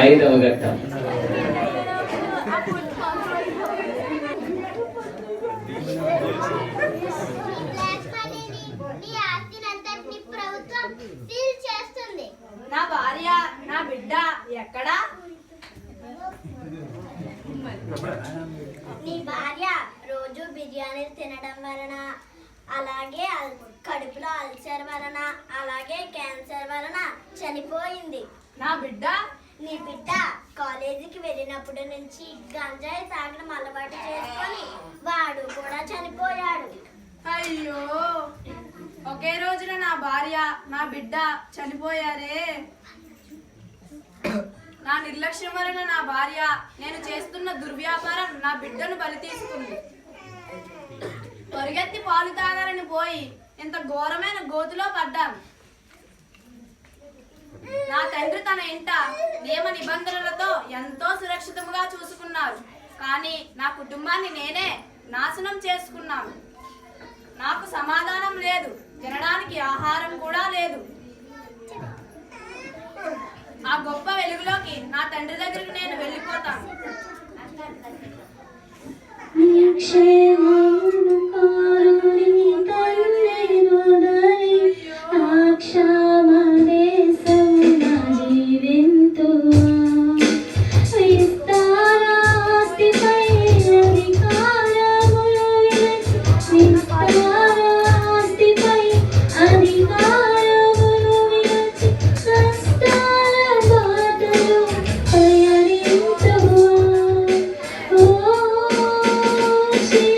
ఐదవ ఘట్టం. నీ భార్య నా బిడ్డ ఎక్కడా? నీ భార్య రోజు బిర్యానీ తినడం వలన అలాగే అల్- కడుపులో అల్సర్ వలన అలాగే క్యాన్సర్ వలన చనిపోయింది. నా బిడ్డ నీ బిడ్డ కాలేజీకి వెళ్ళినప్పుడు నుంచి గంజాయి తాగడం అలవాటు చేసుకొని వాడు కూడా చనిపోయాడు. అయ్యో! ఒకే రోజున నా భార్య నా బిడ్డ చనిపోయారే? నా నిర్లక్ష్యం వలన నా భార్య నేను చేస్తున్న దుర్వ్యాపారం నా బిడ్డను బలి తీసుకుంది. పరిగెత్తి పాలు తాగాలని పోయి ఇంత ఘోరమైన గోతులో పడ్డాను. తన ఇంట నియమ నిబంధనలతో ఎంతో సురక్షితంగా చూసుకున్నారు. కానీ నా కుటుంబాన్ని నేనే నాశనం చేసుకున్నాను. నాకు సమాధానం లేదు. తినడానికి ఆహారం కూడా లేదు. ఆ గొప్ప వెలుగులోకి నా తండ్రి దగ్గరికి నేను వెళ్ళిపోతాను. you